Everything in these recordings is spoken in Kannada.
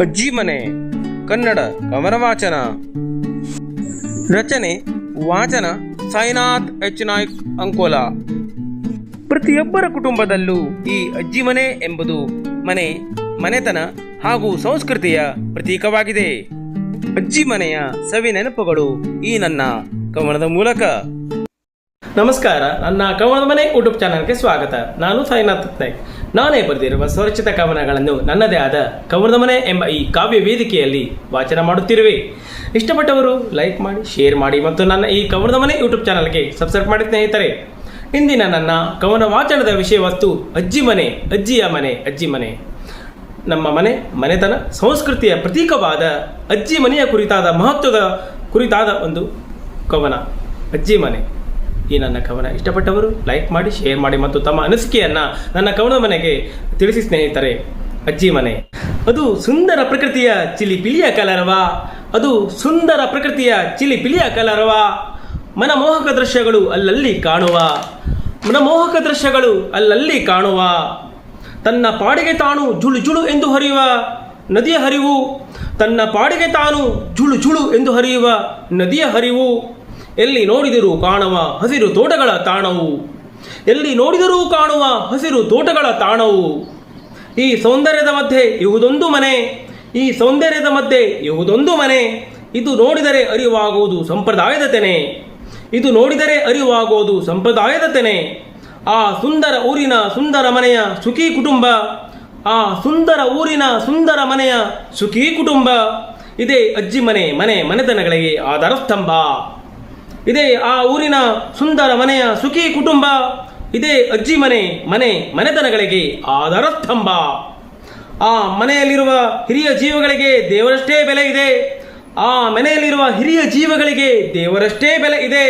ಅಜ್ಜಿ ಮನೆ ಕನ್ನಡ ಕವನ ವಾಚನ ರಚನೆ, ವಾಚನ, ಸಾಯಿನಾಥ್ ಎಚ್. ನಾಯ್ಕ್, ಅಂಕೋಲಾ. ಪ್ರತಿಯೊಬ್ಬರ ಕುಟುಂಬದಲ್ಲೂ ಈ ಅಜ್ಜಿ ಮನೆ ಎಂಬುದು ಮನೆ, ಮನೆತನ ಹಾಗೂ ಸಂಸ್ಕೃತಿಯ ಪ್ರತೀಕವಾಗಿದೆ. ಅಜ್ಜಿ ಮನೆಯ ಸವಿ ನೆನಪುಗಳು ಈ ನನ್ನ ಕವನದ ಮೂಲಕ. ನಮಸ್ಕಾರ, ನನ್ನ ಕವನದ ಮನೆ ಯೂಟ್ಯೂಬ್ ಚಾನಲ್ಗೆ ಸ್ವಾಗತ. ನಾನು ಸಾಯಿನಾಥ್ ನಾಯ್ಕ್ ನಾನೇ ಬರೆದಿರುವ ಸುರಕ್ಷಿತ ಕವನಗಳನ್ನು ನನ್ನದೇ ಆದ ಕವನದ ಮನೆ ಎಂಬ ಈ ಕಾವ್ಯ ವೇದಿಕೆಯಲ್ಲಿ ವಾಚನ ಮಾಡುತ್ತಿರುವೆ. ಇಷ್ಟಪಟ್ಟವರು ಲೈಕ್ ಮಾಡಿ, ಶೇರ್ ಮಾಡಿ ಮತ್ತು ನನ್ನ ಈ ಕವನದ ಮನೆ ಯೂಟ್ಯೂಬ್ ಚಾನಲ್ಗೆ ಸಬ್ಸ್ಕ್ರೈಬ್ ಮಾಡಿ ಸ್ನೇಹಿತರೆ. ಇಂದಿನ ನನ್ನ ಕವನ ವಾಚನದ ವಿಷಯ ವಸ್ತು, ಅಜ್ಜಿ ಮನೆ, ಅಜ್ಜಿಯ ಮನೆ, ಅಜ್ಜಿ ಮನೆ. ನಮ್ಮ ಮನೆ, ಮನೆತನ, ಸಂಸ್ಕೃತಿಯ ಪ್ರತೀಕವಾದ ಅಜ್ಜಿ ಮನೆಯ ಕುರಿತಾದ ಮಹತ್ವದ ಕುರಿತಾದ ಒಂದು ಕವನ. ಅಜ್ಜಿ ಮನೆ. ಈ ನನ್ನ ಕವನ ಇಷ್ಟಪಟ್ಟವರು ಲೈಕ್ ಮಾಡಿ ಶೇರ್ ಮಾಡಿ ಮತ್ತು ತಮ್ಮ ಅನಿಸಿಕೆಯನ್ನು ನನ್ನ ಕವನ ಮನೆಗೆ ತಿಳಿಸಿ ಸ್ನೇಹಿತರೆ, ಅಜ್ಜಿ ಮನೆ. ಅದು ಸುಂದರ ಪ್ರಕೃತಿಯ ಚಿಲಿಪಿಲಿಯ ಕಲರವ. ಅದು ಸುಂದರ ಪ್ರಕೃತಿಯ ಚಿಲಿಪಿಲಿಯ ಕಲರವ. ಮನಮೋಹಕ ದೃಶ್ಯಗಳು ಅಲ್ಲಲ್ಲಿ ಕಾಣುವ. ಮನಮೋಹಕ ದೃಶ್ಯಗಳು ಅಲ್ಲಲ್ಲಿ ಕಾಣುವ. ತನ್ನ ಪಾಡಿಗೆ ತಾನು ಜುಳು ಜುಳು ಎಂದು ಹರಿಯುವ ನದಿಯ ಹರಿವು. ತನ್ನ ಪಾಡಿಗೆ ತಾನು ಜುಳು ಜುಳು ಎಂದು ಹರಿಯುವ ನದಿಯ ಹರಿವು. ಎಲ್ಲಿ ನೋಡಿದರೂ ಕಾಣುವ ಹಸಿರು ತೋಟಗಳ ತಾಣವು, ಎಲ್ಲಿ ನೋಡಿದರೂ ಕಾಣುವ ಹಸಿರು ತೋಟಗಳ ತಾಣವು. ಈ ಸೌಂದರ್ಯದ ಮಧ್ಯೆ ಇವುದೊಂದು ಮನೆ, ಈ ಸೌಂದರ್ಯದ ಮಧ್ಯೆ ಇವುದೊಂದು ಮನೆ. ಇದು ನೋಡಿದರೆ ಅರಿವಾಗುವುದು ಸಂಪ್ರದಾಯದ ತೆನೆ. ಇದು ನೋಡಿದರೆ ಅರಿವಾಗುವುದು ಸಂಪ್ರದಾಯದ ತೆನೆ. ಆ ಸುಂದರ ಊರಿನ ಸುಂದರ ಮನೆಯ ಸುಖಿ ಕುಟುಂಬ, ಆ ಸುಂದರ ಊರಿನ ಸುಂದರ ಮನೆಯ ಸುಖಿ ಕುಟುಂಬ. ಇದೇ ಅಜ್ಜಿ ಮನೆ ಮನೆ ಮನೆತನಗಳಿಗೆ ಆಧಾರ ಸ್ತಂಭ ಇದೇ ಆ ಊರಿನ ಸುಂದರ ಮನೆಯ ಸುಖಿ ಕುಟುಂಬ, ಇದೇ ಅಜ್ಜಿ ಮನೆ ಮನೆ ಮನೆತನಗಳಿಗೆ ಆಧಾರ ಸ್ತಂಭ ಆ ಮನೆಯಲ್ಲಿರುವ ಹಿರಿಯ ಜೀವಗಳಿಗೆ ದೇವರಷ್ಟೇ ಬೆಲೆ ಇದೆ. ಆ ಮನೆಯಲ್ಲಿರುವ ಹಿರಿಯ ಜೀವಗಳಿಗೆ ದೇವರಷ್ಟೇ ಬೆಲೆ ಇದೆ.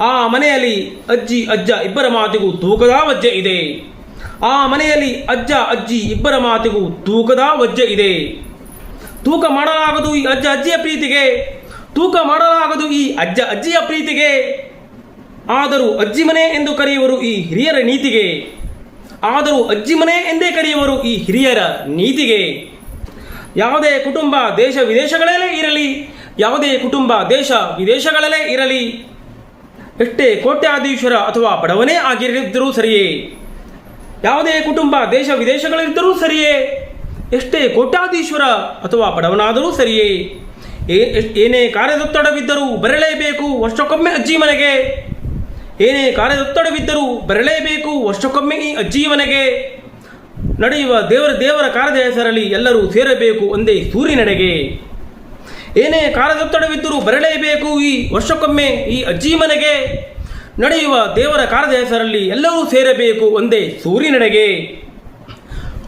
ಆ ಮನೆಯಲ್ಲಿ ಅಜ್ಜಿ, ಅಜ್ಜ ಇಬ್ಬರ ಮಾತಿಗೂ ತೂಕದ ವಜ್ಜೆ ಇದೆ. ಆ ಮನೆಯಲ್ಲಿ ಅಜ್ಜ, ಅಜ್ಜಿ ಇಬ್ಬರ ಮಾತಿಗೂ ತೂಕದ ವಜ್ಜೆ ಇದೆ. ತೂಕ ಮಾಡಲಾಗದು ಈ ಅಜ್ಜ, ಅಜ್ಜಿಯ ಪ್ರೀತಿಗೆ. ತೂಕ ಮಾಡಲಾಗದು ಈ ಅಜ್ಜ ಅಜ್ಜಿಯ ಪ್ರೀತಿಗೆ. ಆದರೂ ಅಜ್ಜಿ ಮನೆ ಎಂದು ಕರೆಯುವರು ಈ ಹಿರಿಯರ ನೀತಿಗೆ. ಆದರೂ ಅಜ್ಜಿ ಮನೆ ಎಂದೇ ಕರೆಯುವರು ಈ ಹಿರಿಯರ ನೀತಿಗೆ. ಯಾವುದೇ ಕುಟುಂಬ ದೇಶ ವಿದೇಶಗಳಲ್ಲೇ ಇರಲಿ, ಯಾವುದೇ ಕುಟುಂಬ ದೇಶ ವಿದೇಶಗಳಲ್ಲೇ ಇರಲಿ, ಎಷ್ಟೇ ಕೋಟ್ಯಾಧೀಶ್ವರ ಅಥವಾ ಬಡವನೇ ಆಗಿರಿದ್ದರೂ ಸರಿಯೇ. ಯಾವುದೇ ಕುಟುಂಬ ದೇಶ ವಿದೇಶಗಳಿದ್ದರೂ ಸರಿಯೇ, ಎಷ್ಟೇ ಕೋಟ್ಯಾಧೀಶ್ವರ ಅಥವಾ ಬಡವನಾದರೂ ಸರಿಯೇ. ಏನೇ ಕಾರ್ಯದೊತ್ತಡವಿದ್ದರೂ ಬರಲೇಬೇಕು, ವರ್ಷಕ್ಕೊಮ್ಮೆ ಅಜ್ಜಿ ಮನೆಗೆ. ಏನೇ ಕಾರ್ಯದೊತ್ತಡವಿದ್ದರೂ ಬರಲೇಬೇಕು, ವರ್ಷಕ್ಕೊಮ್ಮೆ ಈ ಅಜ್ಜಿ ಮನೆಗೆ. ನಡೆಯುವ ದೇವರ ದೇವರ ಕಾರ್ಯದ ಹೆಸರಲ್ಲಿ ಎಲ್ಲರೂ ಸೇರಬೇಕು ಒಂದೇ ಸೂರ್ಯನಡೆಗೆ ಏನೇ ಕಾರ್ಯದೊತ್ತಡವಿದ್ದರೂ ಬರಲೇಬೇಕು ಈ ವರ್ಷಕ್ಕೊಮ್ಮೆ ಈ ಅಜ್ಜಿ ಮನೆಗೆ. ನಡೆಯುವ ದೇವರ ಕಾರ್ಯದ ಹೆಸರಲ್ಲಿ ಎಲ್ಲರೂ ಸೇರಬೇಕು ಒಂದೇ ಸೂರ್ಯನಡೆಗೆ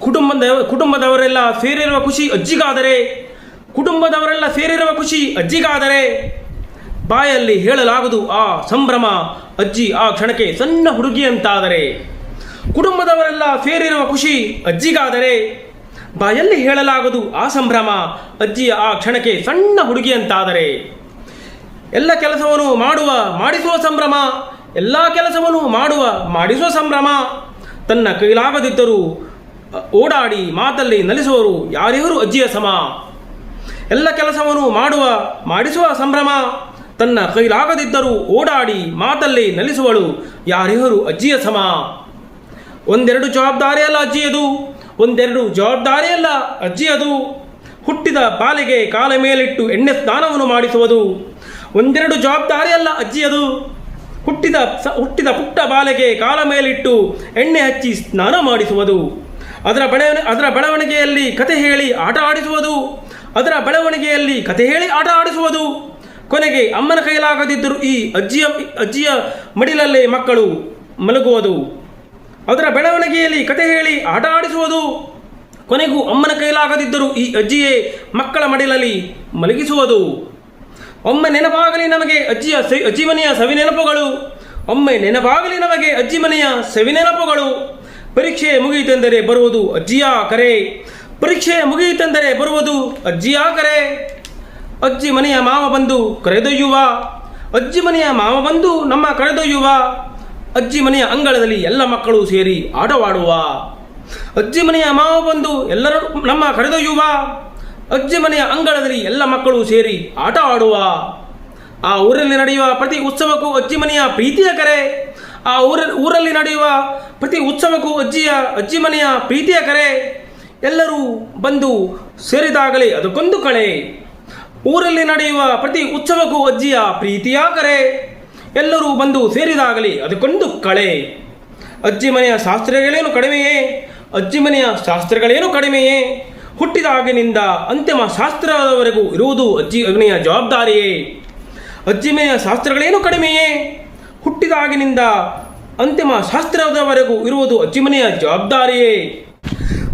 ಕುಟುಂಬದ, ಕುಟುಂಬದವರೆಲ್ಲ ಸೇರಿರುವ ಖುಷಿ ಅಜ್ಜಿಗಾದರೆ ಕುಟುಂಬದವರೆಲ್ಲ ಸೇರಿರುವ ಖುಷಿ ಅಜ್ಜಿಗಾದರೆ ಬಾಯಲ್ಲಿ ಹೇಳಲಾಗದು ಆ ಸಂಭ್ರಮ, ಅಜ್ಜಿ ಆ ಕ್ಷಣಕ್ಕೆ ಸಣ್ಣ ಹುಡುಗಿಯಂತಾದರೆ ಕುಟುಂಬದವರೆಲ್ಲ ಸೇರಿರುವ ಖುಷಿ ಅಜ್ಜಿಗಾದರೆ ಬಾಯಲ್ಲಿ ಹೇಳಲಾಗದು ಆ ಸಂಭ್ರಮ, ಅಜ್ಜಿಯ ಆ ಕ್ಷಣಕ್ಕೆ ಸಣ್ಣ ಹುಡುಗಿಯಂತಾದರೆ ಎಲ್ಲ ಕೆಲಸವನ್ನು ಮಾಡುವ, ಮಾಡಿಸುವ ಸಂಭ್ರಮ, ಎಲ್ಲ ಕೆಲಸವನ್ನು ಮಾಡುವ, ಮಾಡಿಸುವ ಸಂಭ್ರಮ, ತನ್ನ ಕೈಲಾಗದಿದ್ದರೂ ಓಡಾಡಿ ಮಾತಲ್ಲಿ ನಲಿಸುವರು ಯಾರಿವರು ಅಜ್ಜಿಯ ಸಮ. ಎಲ್ಲ ಕೆಲಸವನ್ನು ಮಾಡುವ, ಮಾಡಿಸುವ ಸಂಭ್ರಮ ತನ್ನ ಕೈಲಾಗದಿದ್ದರೂ ಓಡಾಡಿ ಮಾತಲ್ಲಿ ನಲಿಸುವಳು. ಯಾರೆಹರು ಅಜ್ಜಿಯ ಸಮ? ಒಂದೆರಡು ಜವಾಬ್ದಾರಿಯಲ್ಲ ಅಜ್ಜಿಯದು, ಒಂದೆರಡು ಜವಾಬ್ದಾರಿಯಲ್ಲ ಅಜ್ಜಿಯದು. ಹುಟ್ಟಿದ ಬಾಲಿಗೆ ಕಾಲ ಮೇಲಿಟ್ಟು ಎಣ್ಣೆ ಸ್ನಾನವನ್ನು ಮಾಡಿಸುವುದು ಒಂದೆರಡು ಜವಾಬ್ದಾರಿಯಲ್ಲ ಅಜ್ಜಿಯದು. ಹುಟ್ಟಿದ ಹುಟ್ಟಿದ ಪುಟ್ಟ ಬಾಲೆಗೆ ಕಾಲ ಮೇಲಿಟ್ಟು ಎಣ್ಣೆ ಹಚ್ಚಿ ಸ್ನಾನ ಮಾಡಿಸುವುದು. ಅದರ ಅದರ ಬೆಳವಣಿಗೆಯಲ್ಲಿ ಕತೆ ಹೇಳಿ ಆಟ ಆಡಿಸುವುದು. ಅದರ ಬೆಳವಣಿಗೆಯಲ್ಲಿ ಕತೆ ಹೇಳಿ ಆಟ ಆಡಿಸುವುದು. ಕೊನೆಗೆ ಅಮ್ಮನ ಕೈಲಾಗದಿದ್ದರೂ ಈ ಅಜ್ಜಿಯ ಅಜ್ಜಿಯ ಮಡಿಲಲ್ಲೇ ಮಕ್ಕಳು ಮಲಗುವುದು. ಅದರ ಬೆಳವಣಿಗೆಯಲ್ಲಿ ಕತೆ ಹೇಳಿ ಆಟ ಆಡಿಸುವುದು. ಕೊನೆಗೂ ಅಮ್ಮನ ಕೈಲಾಗದಿದ್ದರೂ ಈ ಅಜ್ಜಿಯೇ ಮಕ್ಕಳ ಮಡಿಲಲ್ಲಿ ಮಲಗಿಸುವುದು. ಒಮ್ಮೆ ನೆನಪಾಗಲಿ ನಮಗೆ ಅಜ್ಜಿಯ ಅಜ್ಜಿ ಮನೆಯ ಸವಿ ನೆನಪುಗಳು ಒಮ್ಮೆ ನೆನಪಾಗಲಿ ನಮಗೆ ಅಜ್ಜಿ ಮನೆಯ ಸವಿ ನೆನಪುಗಳು ಪರೀಕ್ಷೆ ಮುಗಿಯಿತೆಂದರೆ ಬರುವುದು ಅಜ್ಜಿಯ ಕರೆ. ಪರೀಕ್ಷೆ ಮುಗಿಯಿತೆಂದರೆ ಬರುವುದು ಅಜ್ಜಿಯ ಕರೆ ಅಜ್ಜಿ ಮನೆಯ ಮಾವ ಬಂದು ಕರೆದೊಯ್ಯುವ. ಅಜ್ಜಿ ಮನೆಯ ಮಾವ ಬಂದು ನಮ್ಮ ಕರೆದೊಯ್ಯುವ. ಅಜ್ಜಿ ಮನೆಯ ಅಂಗಳದಲ್ಲಿ ಎಲ್ಲ ಮಕ್ಕಳು ಸೇರಿ ಆಟವಾಡುವ. ಅಜ್ಜಿ ಮನೆಯ ಮಾವ ಬಂದು ಎಲ್ಲರೂ ನಮ್ಮ ಕರೆದೊಯ್ಯುವ. ಅಜ್ಜಿ ಮನೆಯ ಅಂಗಳದಲ್ಲಿ ಎಲ್ಲ ಮಕ್ಕಳು ಸೇರಿ ಆಟ ಆಡುವ ಆ ಊರಲ್ಲಿ ನಡೆಯುವ ಪ್ರತಿ ಉತ್ಸವಕ್ಕೂ ಅಜ್ಜಿ ಮನೆಯ ಪ್ರೀತಿಯ ಕರೆ. ಆ ಊರ, ಊರಲ್ಲಿ ನಡೆಯುವ ಪ್ರತಿ ಉತ್ಸವಕ್ಕೂ ಅಜ್ಜಿಯ, ಅಜ್ಜಿ ಮನೆಯ ಪ್ರೀತಿಯ ಕರೆ. ಎಲ್ಲರೂ ಬಂದು ಸೇರಿದಾಗಲೇ ಅದಕ್ಕೊಂದು ಕಳೆ. ಊರಲ್ಲಿ ನಡೆಯುವ ಪ್ರತಿ ಉತ್ಸವಕ್ಕೂ ಅಜ್ಜಿಯ ಪ್ರೀತಿಯ ಕರೆ. ಎಲ್ಲರೂ ಬಂದು ಸೇರಿದಾಗಲೇ ಅದಕ್ಕೊಂದು ಕಳೆ. ಅಜ್ಜಿ ಮನೆಯ ಶಾಸ್ತ್ರಗಳೇನು ಕಡಿಮೆಯೇ? ಅಜ್ಜಿ ಮನೆಯ ಶಾಸ್ತ್ರಗಳೇನು ಕಡಿಮೆಯೇ? ಹುಟ್ಟಿದಾಗಿನಿಂದ ಅಂತಿಮ ಶಾಸ್ತ್ರದವರೆಗೂ ಇರುವುದು ಅಜ್ಜಿ ಮನೆಯ ಜವಾಬ್ದಾರಿಯೇ. ಅಜ್ಜಿ ಮನೆಯ ಶಾಸ್ತ್ರಗಳೇನು ಕಡಿಮೆಯೇ? ಹುಟ್ಟಿದಾಗಿನಿಂದ ಅಂತಿಮ ಶಾಸ್ತ್ರದವರೆಗೂ ಇರುವುದು ಅಜ್ಜಿ ಮನೆಯ ಜವಾಬ್ದಾರಿಯೇ.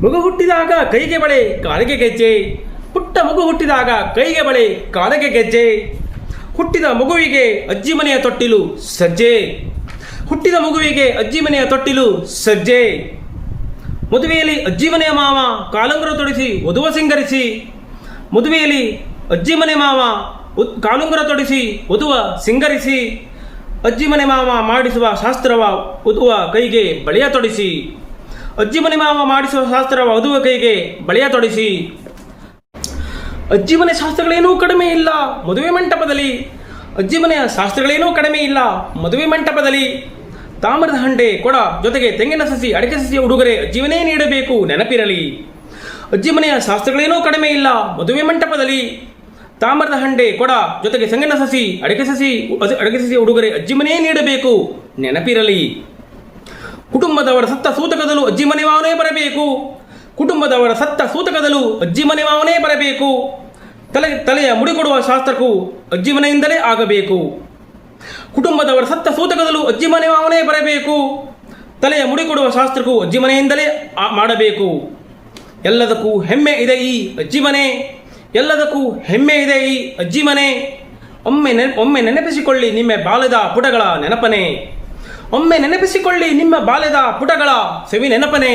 ಮಗು ಹುಟ್ಟಿದಾಗ ಕೈಗೆ ಬಳೆ, ಕಾಲಿಗೆ ಗೆಜ್ಜೆ. ಪುಟ್ಟ ಮಗು ಹುಟ್ಟಿದಾಗ ಕೈಗೆ ಬಳೆ, ಕಾಲಿಗೆ ಗೆಜ್ಜೆ. ಹುಟ್ಟಿದ ಮಗುವಿಗೆ ಅಜ್ಜಿ ಮನೆಯ ತೊಟ್ಟಿಲು ಸಜ್ಜೆ. ಹುಟ್ಟಿದ ಮಗುವಿಗೆ ಅಜ್ಜಿ ಮನೆಯ ತೊಟ್ಟಿಲು ಸಜ್ಜೆ. ಮದುವೆಯಲ್ಲಿ ಅಜ್ಜಿ ಮನೆಯ ಮಾವ ಕಾಲುಂಗುರ ತೊಡಿಸಿ, ವಧುವ ಸಿಂಗರಿಸಿ. ಮದುವೆಯಲ್ಲಿ ಅಜ್ಜಿ ಮನೆ ಮಾವ ಕಾಲುಂಗುರ ತೊಡಿಸಿ, ವಧುವ ಸಿಂಗರಿಸಿ. ಅಜ್ಜಿ ಮನೆ ಮಾವ ಮಾಡಿಸುವ ಶಾಸ್ತ್ರವ ಉದುವ ಕೈಗೆ ಬಳೆಯ ತೊಡಿಸಿ. ಅಜ್ಜಿ ಮನೆ ಮಾವ ಮಾಡಿಸುವ ಶಾಸ್ತ್ರ ವಧುವ ಕೈಗೆ ಬಳೆಯ ತೊಡಿಸಿ. ಅಜ್ಜಿ ಮನೆ ಶಾಸ್ತ್ರಗಳೇನೂ ಕಡಿಮೆ ಇಲ್ಲ, ಮದುವೆ ಮಂಟಪದಲ್ಲಿ. ಅಜ್ಜಿ ಮನೆಯ ಶಾಸ್ತ್ರಗಳೇನೂ ಕಡಿಮೆ ಇಲ್ಲ, ಮದುವೆ ಮಂಟಪದಲ್ಲಿ. ತಾಮ್ರದ ಹಂಡೆ ಕೊಡ ಜೊತೆಗೆ ತೆಂಗಿನ ಸಸಿ, ಅಡಿಕೆ ಸಸಿಯ ಉಡುಗೊರೆ ಅಜ್ಜಿವನೇ ನೀಡಬೇಕು ನೆನಪಿರಲಿ. ಅಜ್ಜಿ ಮನೆಯ ಶಾಸ್ತ್ರಗಳೇನೂ ಕಡಿಮೆ ಇಲ್ಲ, ಮದುವೆ ಮಂಟಪದಲ್ಲಿ. ತಾಮ್ರದ ಹಂಡೆ ಕೊಡ ಜೊತೆಗೆ ತೆಂಗಿನ ಸಸಿ, ಅಡಿಕೆ ಸಸಿ ಅಡಕೆ ಸಸಿಯ ಉಡುಗೊರೆ ಅಜ್ಜಿಮನೇ ನೀಡಬೇಕು ನೆನಪಿರಲಿ. ಕುಟುಂಬದವರ ಸತ್ತ ಸೂತಕದಲ್ಲೂ ಅಜ್ಜಿ ಮನೆ ಮಾವನೇ ಬರಬೇಕು. ಕುಟುಂಬದವರ ಸತ್ತ ಸೂತಕದಲ್ಲೂ ಅಜ್ಜಿ ಮನೆ ಮಾವನೇ ಬರಬೇಕು. ತಲೆ, ತಲೆಯ ಮುಡಿಕೊಡುವ ಶಾಸ್ತ್ರಕ್ಕೂ ಅಜ್ಜಿ ಮನೆಯಿಂದಲೇ ಆಗಬೇಕು. ಕುಟುಂಬದವರ ಸತ್ತ ಸೂತಕದಲ್ಲೂ ಅಜ್ಜಿ ಮನೆ ಮಾವನೇ ಬರಬೇಕು. ತಲೆಯ ಮುಡಿಕೊಡುವ ಶಾಸ್ತ್ರಕ್ಕೂ ಅಜ್ಜಿ ಮನೆಯಿಂದಲೇ ಮಾಡಬೇಕು. ಎಲ್ಲದಕ್ಕೂ ಹೆಮ್ಮೆ ಇದೆ ಈ ಅಜ್ಜಿ ಮನೆ. ಎಲ್ಲದಕ್ಕೂ ಹೆಮ್ಮೆ ಇದೆ ಈ ಅಜ್ಜಿ ಮನೆ. ಒಮ್ಮೆ ನೆನ, ಒಮ್ಮೆ ನೆನಪಿಸಿಕೊಳ್ಳಿ ನಿಮ್ಮ ಬಾಲ್ಯದ ಪುಟಗಳ ನೆನಪನೆ. ಒಮ್ಮೆ ನೆನಪಿಸಿಕೊಳ್ಳಿ ನಿಮ್ಮ ಬಾಲ್ಯದ ಪುಟಗಳ ಸೆವಿ ನೆನಪನೆ.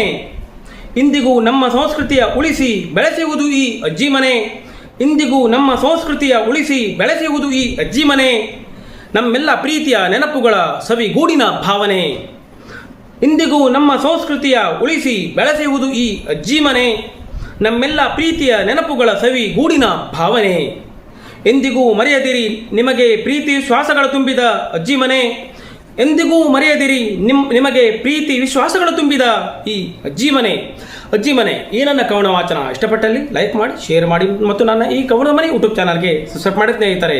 ಇಂದಿಗೂ ನಮ್ಮ ಸಂಸ್ಕೃತಿಯ ಉಳಿಸಿ ಬೆಳೆಸುವುದು ಈ ಅಜ್ಜಿ ಮನೆ ಇಂದಿಗೂ ನಮ್ಮ ಸಂಸ್ಕೃತಿಯ ಉಳಿಸಿ ಬೆಳೆಸುವುದು ಈ ಅಜ್ಜಿ ಮನೆ ನಮ್ಮೆಲ್ಲ ಪ್ರೀತಿಯ ನೆನಪುಗಳ ಸವಿಗೂಡಿನ ಭಾವನೆ. ಇಂದಿಗೂ ನಮ್ಮ ಸಂಸ್ಕೃತಿಯ ಉಳಿಸಿ ಬೆಳೆಸುವುದು ಈ ಅಜ್ಜಿ ಮನೆ ನಮ್ಮೆಲ್ಲ ಪ್ರೀತಿಯ ನೆನಪುಗಳ ಸವಿ ಗೂಡಿನ ಭಾವನೆ. ಎಂದಿಗೂ ಮರೆಯದಿರಿ ನಿಮಗೆ ಪ್ರೀತಿ ಶ್ವಾಸಗಳು ತುಂಬಿದ ಅಜ್ಜಿ ಮನೆ ಎಂದಿಗೂ ಮರೆಯದಿರಿ ನಿಮ್, ನಿಮಗೆ ಪ್ರೀತಿ ವಿಶ್ವಾಸಗಳು ತುಂಬಿದ ಈ ಅಜ್ಜಿ ಮನೆ. ಅಜ್ಜಿ ಮನೆ, ಈ ನನ್ನ ಕವನ ವಾಚನ. ಇಷ್ಟಪಟ್ಟಲ್ಲಿ ಲೈಕ್ ಮಾಡಿ ಶೇರ್ ಮಾಡಿ ಮತ್ತು ನನ್ನ ಈ ಕವನ ಮನೆ ಯೂಟ್ಯೂಬ್ ಚಾನಲ್ಗೆ ಸಬ್ಸ್ಕ್ರೈಬ್ ಮಾಡಿ ಸ್ನೇಹಿತರೆ.